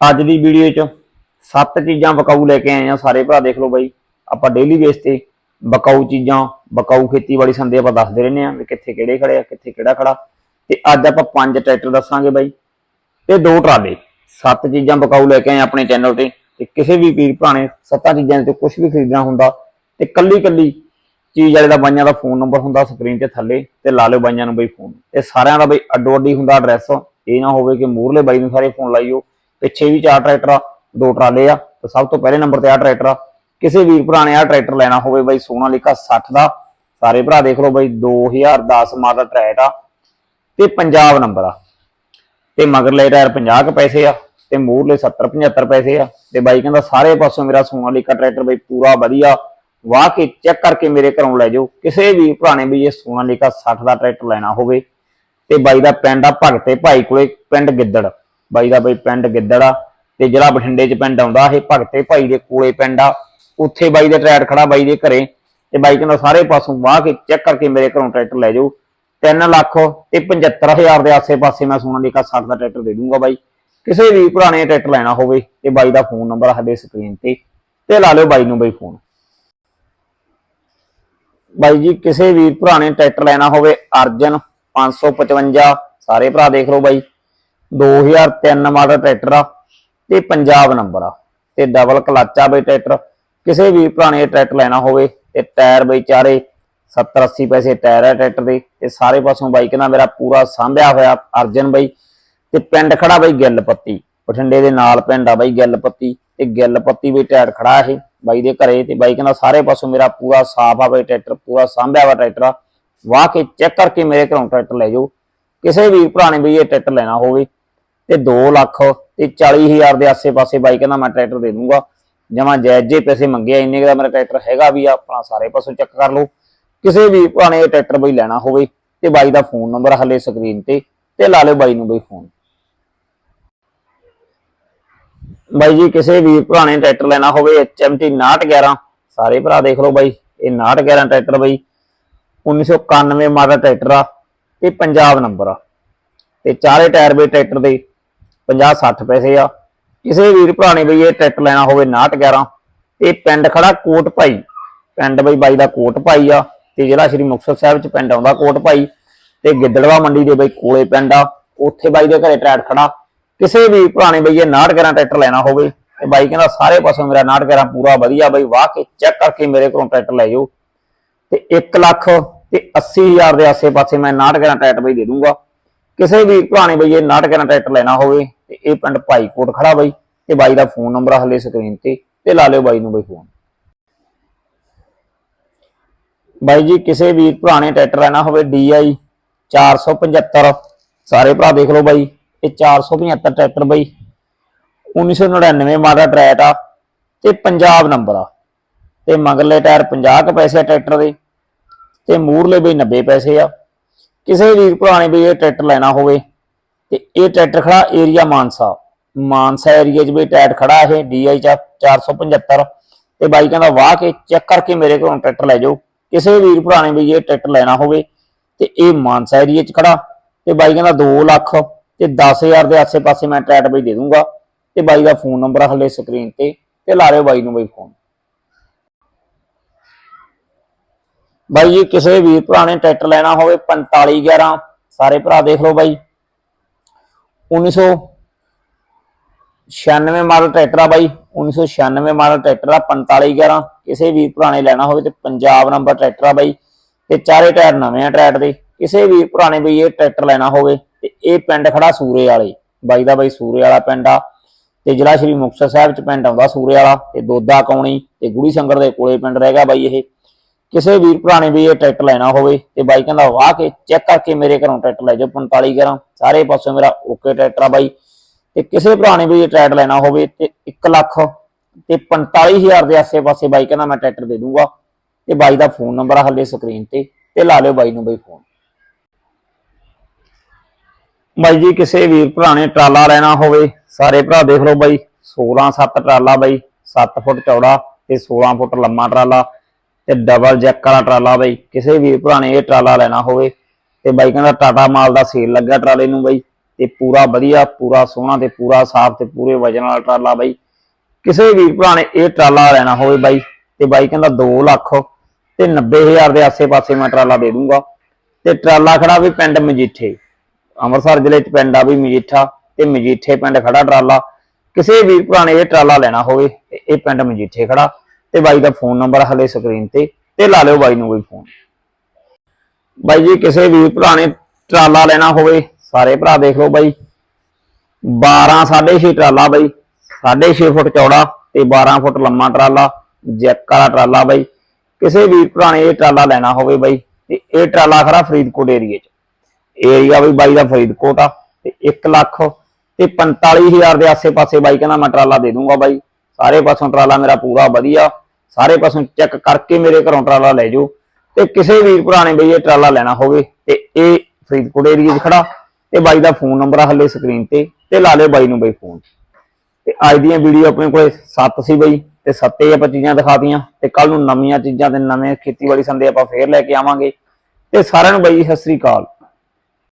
ਅੱਜ ਦੀ ਵੀਡੀਓ 'ਚ ਸੱਤ ਚੀਜ਼ਾਂ ਬਕਾਊ ਲੈ ਕੇ ਆਏ ਆ ਸਾਰੇ ਭਰਾ, ਦੇਖ ਲਓ ਬਾਈ। ਆਪਾਂ ਡੇਲੀ ਬੇਸ ਤੇ ਬਕਾਊ ਚੀਜ਼ਾਂ, ਬਕਾਊ ਖੇਤੀਬਾੜੀ ਸੰਦੇ ਆਪਾਂ ਦੱਸਦੇ ਰਹਿੰਦੇ ਆ ਵੀ ਕਿੱਥੇ ਕਿਹੜੇ ਖੜੇ ਆ, ਕਿੱਥੇ ਕਿਹੜਾ ਖੜਾ। ਤੇ ਅੱਜ ਆਪਾਂ ਪੰਜ ਟਰੈਕਟਰ ਦੱਸਾਂਗੇ ਬਾਈ। ਤੇ ਦੋ ਟਰਾਲੇ, ਸੱਤ ਚੀਜ਼ਾਂ ਬਕਾਊ ਲੈ ਕੇ ਆਏ ਆਪਣੇ ਚੈਨਲ ਤੇ। ਤੇ ਕਿਸੇ ਵੀ ਵੀਰ ਭਰਾ ਨੇ ਸੱਤਾਂ ਚੀਜ਼ਾਂ ਤੇ ਕੁਝ ਵੀ ਖਰੀਦਣਾ ਹੁੰਦਾ, ਤੇ ਕੱਲੀ ਕੱਲੀ ਚੀਜ਼ ਵਾਲੇ ਦਾ ਬਾਈਆਂ ਦਾ ਫੋਨ ਨੰਬਰ ਹੁੰਦਾ ਸਕਰੀਨ ਤੇ ਥੱਲੇ, ਤੇ ਲਾ ਲਿਓ ਬਾਈਆਂ ਨੂੰ ਬਈ ਫੋਨ ਤੇ ਸਾਰਿਆਂ ਦਾ ਬਈ ਅੱਡੋ ਅੱਡੀ ਹੁੰਦਾ ਐਡਰੈਸ ਇਹ ਨਾ ਹੋਵੇ ਕਿ ਮੂਰਲੇ ਬਾਈ ਨੂੰ ਸਾਰੇ ਫੋਨ ਲਾਈਓ। ਪਿੱਛੇ ਵੀ ਚਾਰ ਟਰੈਕਟਰ ਆ, ਦੋ ਟਰਾਲੇ ਆ, ਤੇ ਸਭ ਤੋਂ ਪਹਿਲੇ ਨੰਬਰ ਤੇ ਆ ਟਰੈਕਟਰ ਆ। ਕਿਸੇ ਵੀਰ ਭਰਾ ਨੇ ਆ ਟਰੈਕਟਰ ਲੈਣਾ ਹੋਵੇ ਬਾਈ ਸੋਨਾਲੀਕਾ 60 ਦਾ। ਸਾਰੇ ਭਰਾ ਦੇਖ ਲਓ ਬਾਈ 2010 ਮਾਡਲ ਟਰੈਕਟਰ ਆ, ਤੇ ਪੰਜਾਬ ਨੰਬਰ ਆ। ਤੇ ਮਗਰਲੇ ਟਾਇਰ 50 ਕੁ ਪੈਸੇ ਆ, ਤੇ ਮੂਰਲੇ 70 75 ਪੈਸੇ ਆ। ਤੇ ਬਾਈ ਕਹਿੰਦਾ ਸਾਰੇ ਪਾਸੋਂ ਮੇਰਾ ਸੋਨਾਲੀਕਾ ਟਰੈਕਟਰ ਬਈ ਪੂਰਾ ਵਧੀਆ। ਵਾਹ ਕੇ ਚੈੱਕ ਕਰਕੇ ਮੇਰੇ ਘਰੋਂ ਲੈ ਜਾਓ। ਕਿਸੇ ਵੀ ਭਰਾ ਨੇ ਵੀ ਇਹ ਸੋਨਾਲੀਕਾ 60 ਦਾ ਟਰੈਕਟਰ ਲੈਣਾ ਹੋਵੇ, ਤੇ ਬਾਈ ਦਾ ਪਿੰਡ ਆ ਭਗਤੇ ਭਾਈ ਕੋਲੇ, ਪਿੰਡ ਗਿੱਦੜ। ਬਾਈ ਦਾ ਬਾਈ ਪਿੰਡ ਗਿੱਦੜ ਆ, ਤੇ ਜਿਹੜਾ ਬਠਿੰਡੇ 'ਚ ਪਿੰਡ ਆਉਂਦਾ ਇਹ ਭਗਤੇ ਭਾਈ ਦੇ ਕੋਲੇ ਪਿੰਡ ਆ। ਉੱਥੇ ਬਾਈ ਦਾ ਟਰੈਕਟਰ ਖੜਾ ਬਾਈ ਦੇ ਘਰੇ, ਤੇ ਬਾਈ ਕਹਿੰਦਾ ਸਾਰੇ ਪਾਸੋਂ ਵਾਹ ਕੇ ਚੈੱਕ ਕਰਕੇ ਮੇਰੇ ਘਰੋਂ ਟਰੈਕਟਰ ਲੈ ਜਾਓ। 3 ਲੱਖ ਤੇ 75000 ਦੇ ਆਸੇ-ਪਾਸੇ ਮੈਂ ਸੋਨਾਲੀਕਾ 60 ਦਾ ਟਰੈਕਟਰ ਦੇ ਦੂੰਗਾ ਬਾਈ। ਕਿਸੇ ਵੀ ਭਰਾ ਨੇ ਟਰੈਕਟਰ ਲੈਣਾ ਹੋਵੇ, ਤੇ ਬਾਈ ਦਾ ਫੋਨ ਨੰਬਰ ਸਾਡੇ ਸਕਰੀਨ ਤੇ ਤੇ ਲਾ ਲਿਓ ਬਾਈ ਨੂੰ ਬਾਈ ਫੋਨ। ਬਾਈ ਜੀ, ਕਿਸੇ ਵੀਰ ਭਰਾ ਨੇ ਟਰੈਕਟਰ ਲੈਣਾ ਹੋਵੇ, ਅਰਜਨ 555 ਸਾਰੇ ਭਰਾ ਦੇਖ ਲਓ ਬਾਈ। 2003 ਮਾਡਲ ਟਰੈਕਟਰ ਆ ਤੇ ਪੰਜਾਬ ਨੰਬਰ ਆ ਤੇ ਡਬਲ ਕਲਚ ਆ ਬਈ ਟਰੈਕਟਰ। ਕਿਸੇ ਵੀ ਭਰਾ ਟਰੈਕਟਰ ਲੈਣਾ ਹੋਵੇ ਤੇ ਟਾਇਰ ਬਈ ਚਾਰੇ 70 80 ਪੈਸੇ ਟਾਇਰ ਹੈ ਟਰੈਕਟਰ ਦੇ ਤੇ ਸਾਰੇ ਪਾਸੋਂ ਬਾਈਕ ਨਾਲ ਮੇਰਾ ਪੂਰਾ ਸਾਂਭਿਆ ਹੋਇਆ ਅਰਜਨ ਬਈ। ਤੇ ਪਿੰਡ ਖੜਾ ਬਈ ਗਿੱਲ ਪੱਤੀ ਬਠਿੰਡੇ ਦੇ ਨਾਲ ਪਿੰਡ ਆ ਬਾਈ ਗਿੱਲ ਪੱਤੀ ਤੇ ਗਿੱਲ ਪੱਤੀ ਬਈ ਟਾਇਰ ਖੜਾ ਇਹ ਬਾਈ ਦੇ ਘਰੇ ਤੇ ਬਾਈ ਕਹਿੰਦਾ ਸਾਰੇ ਪਾਸੋਂ ਮੇਰਾ ਪੂਰਾ ਸਾਫ਼ ਆ ਬਈ ਟਰੈਕਟਰ, ਪੂਰਾ ਸਾਂਭਿਆ ਵਾ ਟਰੈਕਟਰ ਆ। ਵਾਹ ਕੇ ਚੈੱਕ ਕਰਕੇ ਮੇਰੇ ਘਰੋਂ ਟਰੈਕਟਰ ਲੈ ਜਾਓ। ਕਿਸੇ ਵੀ ਭਰਾ ਨੇ ਵੀ ਇਹ ਟਰੈਕਟਰ ਲੈਣਾ ਹੋਵੇ ਤੇ 2 ਲੱਖ ਤੇ 40000 ਦੇ ਆਸੇ-ਪਾਸੇ ਬਾਈ ਕਹਿੰਦਾ ਮੈਂ ਟਰੈਕਟਰ ਦੇ ਦੂੰਗਾ। ਜਮਾ ਜਾਇਜ਼ ਜੇ ਪੈਸੇ ਮੰਗਿਆ, ਇੰਨੇ ਦਾ ਮੇਰਾ ਟਰੈਕਟਰ ਹੈਗਾ ਵੀ ਆ, ਆਪਣਾ ਸਾਰੇ ਪਾਸੋਂ ਚੈੱਕ ਕਰ ਲਓ। ਕਿਸੇ ਵੀ ਭਰਾ ਟਰੈਕਟਰ ਬਈ ਲੈਣਾ ਹੋਵੇ ਤੇ ਬਾਈ ਦਾ ਫੋਨ ਨੰਬਰ ਹਲੇ ਸਕਰੀਨ ਤੇ ਤੇ ਲਾ ਲਿਓ ਬਾਈ ਨੂੰ ਬਈ ਫੋਨ। ਬਾਈ ਜੀ, ਕਿਸੇ ਵੀ ਭਰਾ ਨੇ ਟਰੈਕਟਰ ਲੈਣਾ ਹੋਵੇ HMT 6911 ਸਾਰੇ ਭਰਾ ਦੇਖ ਲਓ ਬਾਈ, ਇਹ 6911 ਟਰੈਕਟਰ ਬਾਈ। 1991 ਮਾਡਲ ਟਰੈਕਟਰ ਆ ਤੇ ਪੰਜਾਬ ਨੰਬਰ ਆ। ਤੇ ਚਾਰੇ ਟਾਇਰ ਵੀ ਟਰੈਕਟਰ ਦੇ 50 60 ਪੈਸੇ ਆ। ਕਿਸੇ ਵੀਰ ਭਰਾ ਨੇ ਬਈ ਇਹ ਟਰੈਕਟਰ ਲੈਣਾ ਹੋਵੇ 6911 ਤੇ ਪਿੰਡ ਖੜਾ ਕੋਟ ਭਾਈ। ਪਿੰਡ ਬਈ ਬਾਈ ਦਾ ਕੋਟ ਭਾਈ ਆ ਤੇ ਜਿਹੜਾ ਸ਼੍ਰੀ ਮੁਕਤਸਰ ਸਾਹਿਬ ਚ ਪਿੰਡ ਆਉਂਦਾ ਕੋਟ ਭਾਈ ਤੇ ਗਿੱਦੜਵਾ ਮੰਡੀ ਦੇ ਬਈ ਕੋਲੇ ਪਿੰਡ ਆ, ਉੱਥੇ ਬਾਈ ਦੇ ਘਰੇ ਟਰੈਕਟਰ ਖੜਾ। ਕਿਸੇ ਵੀ ਪੁਰਾਣੇ ਨੇ ਬਈ ਇਹ 6911 ਟਰੈਕਟਰ ਲੈਣਾ ਹੋਵੇ ਤੇ ਬਾਈ ਕਹਿੰਦਾ ਸਾਰੇ ਪਾਸੋਂ ਮੇਰਾ 6911 ਪੂਰਾ ਵਧੀਆ ਬਈ, ਵਾਹ ਕੇ ਚੈੱਕ ਕਰਕੇ ਮੇਰੇ ਕੋਲੋਂ ਟਰੈਕਟਰ ਲੈ ਜਾਓ। ਤੇ 1 ਲੱਖ ਤੇ 80000 ਦੇ ਆਸੇ-ਪਾਸੇ ਮੈਂ 6911 ਟਰੈਕਟਰ ਬਈ ਦੇ ਦੂੰਗਾ। ਕਿਸੇ ਵੀ ਪੁਰਾਣੇ ਨੇ ਬਈ ਇਹ 6911 ਟਰੈਕਟਰ ਲੈਣਾ ਹੋਵੇ ਤੇ ਇਹ ਪਿੰਡ ਭਾਈਕੋਟ ਖੜਾ ਬਈ, ਤੇ ਬਾਈ ਦਾ ਫੋਨ ਨੰਬਰ ਹਲੇ ਸਕਰੀਨ ਤੇ ਤੇ ਲਾ ਲਿਓ ਬਾਈ ਨੂੰ ਬਈ ਫੋਨ। ਬਾਈ ਜੀ, ਕਿਸੇ ਵੀ ਭਰਾ ਨੇ ਟਰੈਕਟਰ ਲੈਣਾ ਹੋਵੇ DI 475 ਸਾਰੇ ਭਰਾ ਦੇਖ ਲਓ ਬਾਈ, ਇਹ 475 ਟਰੈਕਟਰ ਬਈ। 1999 ਮਾਡਲ ਟਰੈਕ ਆ, ਤੇ ਪੰਜਾਬ ਨੰਬਰ ਆ। ਤੇ ਮਗਰਲੇ ਟਾਇਰ 50 ਕ ਪੈਸੇ ਆ ਟਰੈਕਟਰ ਦੇ, ਤੇ ਮੂਰਲੇ ਬਈ 90 ਪੈਸੇ ਆ। ਕਿਸੇ ਵੀਰ ਭਰਾ ਨੇ ਵੀ ਇਹ ਟਰੈਕਟਰ ਲੈਣਾ ਹੋਵੇ ਤੇ ਇਹ ਟਰੈਕਟਰ ਖੜਾ ਏਰੀਆ ਮਾਨਸਾ। ਮਾਨਸਾ ਏਰੀਆ 'ਚ ਵੀ ਟਰੈਕਟਰ ਖੜਾ ਇਹ DI 475 ਤੇ ਬਾਈ ਕਹਿੰਦਾ, ਵਾਹ, ਕੇ ਚੈੱਕ ਕਰਕੇ ਮੇਰੇ ਕੋਲੋਂ ਟਰੈਕਟਰ ਲੈ ਜਾਓ। ਕਿਸੇ ਵੀਰ ਭਰਾ ਨੇ ਵੀ ਇਹ ਟਰੈਕਟਰ ਲੈਣਾ ਹੋਵੇ। ਤੇ ਇਹ ਮਾਨਸਾ ਏਰੀਆ 'ਚ ਖੜਾ। ਤੇ ਬਾਈ ਕਹਿੰਦਾ 2 ਲੱਖ ਤੇ 10000 ਦੇ ਆਸੇ-ਪਾਸੇ ਮੈਂ ਟਰੈਕਟਰ ਬਈ ਦੇ ਦੂੰਗਾ। ਤੇ ਬਾਈ ਦਾ ਫੋਨ ਨੰਬਰ ਹਲੇ ਸਕਰੀਨ ਤੇ। ਤੇ ਲਾ ਲਿਓ ਬਾਈ ਨੂੰ ਬਈ ਫੋਨ। ਬਾਈ ਜੀ, ਕਿਸੇ ਵੀਰ ਭਰਾ ਨੇ ਟਰੈਕਟਰ ਲੈਣਾ ਹੋਵੇ 4511 ਸਾਰੇ ਭਰਾ ਦੇਖ ਲਓ ਬਾਈ। 1996 ਮਾਡਲ ਟਰੈਕਟਰ ਆ ਬਾਈ 1996 ਮਾਡਲ ਟਰੈਕਟਰ ਆ 4511 ਕਿਸੇ ਵੀਰ ਪੁਰਾਣੇ ਲੈਣਾ ਹੋਵੇ ਤੇ ਪੰਜਾਬ ਨੰਬਰ ਟਰੈਕਟਰ ਆ ਬਾਈ। ਤੇ ਚਾਰੇ ਟਾਇਰ ਨਵੇਂ ਆ ਟਰੈਕਟਰ ਦੇ। ਕਿਸੇ ਵੀਰ ਪੁਰਾਣੇ ਬਈ ਇਹ ਟਰੈਕਟਰ ਲੈਣਾ ਹੋਵੇ ਤੇ ਇਹ ਪਿੰਡ ਖੜਾ ਸੂਰੇ ਵਾਲੇ ਬਾਈ ਦਾ ਬਾਈ ਸੂਰੇ ਵਾਲਾ ਪਿੰਡ ਆ। ਤੇ ਜ਼ਿਲ੍ਹਾ ਸ਼੍ਰੀ ਮੁਕਤਸਰ ਸਾਹਿਬ ਚ ਪਿੰਡ ਆਉਂਦਾ ਸੂਰੇ ਵਾਲਾ ਤੇ ਦੋਦਾ ਕੌਣੀ ਤੇ ਗੁੜੀ ਸੰਗਰ ਦੇ ਕੋਲੇ ਪਿੰਡ ਰਹਿ ਗਿਆ ਬਾਈ ਇਹ। ਕਿਸੇ ਵੀਰ ਭਰਾ ਨੇ ਵੀ ਇਹ ਟਰੈਕਟਰ ਲੈਣਾ ਹੋਵੇ ਤੇ ਬਾਈ ਕਹਿੰਦਾ ਵਾਹ ਕੇ ਚੈੱਕ ਕਰਕੇ ਮੇਰੇ ਘਰੋਂ ਟਰੈਕਟਰ ਲੈ ਜਾਓ 45 ਗਰਾਂ ਸਾਰੇ ਪਾਸੋਂ ਮੇਰਾ ਓਕੇ ਟਰੈਕਟਰ ਆ ਬਾਈ। ਤੇ ਕਿਸੇ ਭਰਾ ਨੇ ਵੀ ਇਹ ਟਰੈਕਟਰ ਲੈਣਾ ਹੋਵੇ ਤੇ 1 ਲੱਖ ਤੇ 45000 ਦੇ ਆਸੇ-ਪਾਸੇ ਬਾਈ ਕਹਿੰਦਾ ਮੈਂ ਟਰੈਕਟਰ ਦੇ ਦੂੰਗਾ। ਤੇ ਬਾਈ ਦਾ ਫੋਨ ਨੰਬਰ ਆ ਹੱਲੇ ਸਕਰੀਨ ਤੇ ਤੇ ਲਾ ਲਿਓ ਬਾਈ ਨੂੰ ਬਈ ਫੋਨ। ਬਾਈ ਜੀ, ਕਿਸੇ ਵੀਰ ਭਰਾ ਨੇ ਟਰਾਲਾ ਲੈਣਾ ਹੋਵੇ, ਸਾਰੇ ਭਰਾ ਦੇਖ ਲਓ ਬਾਈ 16 7 ਟਰਾਲਾ ਬਾਈ 7 ਫੁੱਟ ਚੌੜਾ ਤੇ 16 ਫੁੱਟ ਲੰਮਾ ਟਰਾਲਾ। ਤੇ ਡਬਲ ਜੈਕ ਵਾਲਾ ਟਰਾਲਾ ਬਈ, ਕਿਸੇ ਵੀਰ ਭਰਾ ਨੇ ਇਹ ਟਰਾਲਾ ਲੈਣਾ ਹੋਵੇ। ਤੇ ਬਾਈ ਕਹਿੰਦਾ ਟਾਟਾ ਮਾਲ ਦਾ ਸੇਲ ਲੱਗਾ ਟਰਾਲੇ ਨੂੰ ਬਾਈ। ਤੇ ਪੂਰਾ ਵਧੀਆ, ਪੂਰਾ ਸੋਹਣਾ ਤੇ ਪੂਰਾ ਸਾਫ਼ ਤੇ ਪੂਰੇ ਵਜਨ ਵਾਲਾ ਟਰਾਲਾ ਬਾਈ। ਕਿਸੇ ਵੀਰ ਭਰਾ ਨੇ ਇਹ ਟਰਾਲਾ ਲੈਣਾ ਹੋਵੇ ਬਾਈ। ਤੇ ਬਾਈ ਕਹਿੰਦਾ 2 ਲੱਖ। ਤੇ 90000 ਦੇ ਆਸੇ-ਪਾਸੇ ਮੈਂ ਟਰਾਲਾ ਦੇ ਦੂੰਗਾ। ਤੇ ਟਰਾਲਾ ਖੜਾ ਵੀ ਪਿੰਡ ਮਜੀਠੇ। ਅੰਮ੍ਰਿਤਸਰ ਜ਼ਿਲ੍ਹੇ ਚ ਪਿੰਡ ਆ ਵੀ ਮਜੀਠਾ। ਤੇ ਮਜੀਠੇ ਪਿੰਡ ਖੜਾ ਟਰਾਲਾ। ਕਿਸੇ ਵੀਰ ਭਰਾ ਨੇ ਇਹ ਟਰਾਲਾ ਲੈਣਾ ਹੋਵੇ ਤੇ ਇਹ ਪਿੰਡ ਮਜੀਠੇ ਖੜਾ। ਤੇ ਬਾਈ ਦਾ ਫੋਨ ਨੰਬਰ ਹਲੇ ਸਕਰੀਨ ਤੇ ਤੇ ਲਾ ਲਿਓ ਬਾਈ ਨੂੰ ਕੋਈ ਫੋਨ। ਬਾਈ ਜੀ, ਕਿਸੇ ਵੀਰ ਭਰਾ ਨੇ ਟਰਾਲਾ ਲੈਣਾ ਹੋਵੇ, ਸਾਰੇ ਭਰਾ ਦੇਖ ਲਓ ਬਾਈ। 12 6.5 ਟਰਾਲਾ ਬਾਈ 6.5 ਫੁੱਟ ਚੌੜਾ ਤੇ 12 ਫੁੱਟ ਲੰਮਾ ਟਰਾਲਾ, ਜੈਕ ਵਾਲਾ ਟਰਾਲਾ ਬਾਈ। ਕਿਸੇ ਵੀਰ ਭਰਾ ਨੇ ਇਹ ਟਰਾਲਾ ਲੈਣਾ ਹੋਵੇ ਬਾਈ, ਤੇ ਇਹ ਟਰਾਲਾ ਖੜਾ ਫਰੀਦਕੋਟ ਏਰੀਏ 'ਚ। ਏਰੀਆ ਵੀ ਬਾਈ ਦਾ ਫਰੀਦਕੋਟ ਆ, ਤੇ 1 ਲੱਖ ਤੇ 45000 ਦੇ ਆਸੇ-ਪਾਸੇ ਬਾਈ ਕਹਿੰਦਾ ਮੈਂ ਟਰਾਲਾ ਦੇ ਦੂੰਗਾ ਬਾਈ। ਸਾਰੇ ਪਾਸੋਂ ਟਰਾਲਾ ਮੇਰਾ ਪੂਰਾ ਵਧੀਆ। ਸਾਰੇ ਪਾਸੋਂ ਚੈੱਕ ਕਰਕੇ ਮੇਰੇ ਘਰੋਂ ਟਰਾਲਾ ਲੈ ਜਾਓ ਤੇ ਕਿਸੇ ਵੀਰ ਭਰਾ ਨੇ ਬਈ ਇਹ ਟਰਾਲਾ ਲੈਣਾ ਹੋਵੇ ਤੇ ਇਹ ਫਰੀਦਕੋਟ ਏਰੀਏ 'ਚ ਖੜਾ ਤੇ ਬਾਈ ਦਾ ਫੋਨ ਨੰਬਰ ਆ ਹੱਲੇ ਸਕਰੀਨ ਤੇ ਤੇ ਲਾ ਲਿਓ ਬਾਈ ਨੂੰ ਬਈ ਫੋਨ ਤੇ ਅੱਜ ਦੀਆਂ ਵੀਡੀਓ ਆਪਣੇ ਕੋਲੇ ਸੱਤ ਸੀ ਬਈ ਤੇ ਸੱਤੇ ਆਪਾਂ ਚੀਜ਼ਾਂ ਦਿਖਾਤੀਆਂ ਤੇ ਕੱਲ ਨੂੰ ਨਵੀਆਂ ਚੀਜ਼ਾਂ ਤੇ ਨਵੇਂ ਖੇਤੀਬਾੜੀ ਸੰਦੇ ਆਪਾਂ ਫੇਰ ਲੈ ਕੇ ਆਵਾਂਗੇ। ਤੇ ਸਾਰਿਆਂ ਨੂੰ ਬਈ ਸਤਿ ਸ੍ਰੀ ਅਕਾਲ।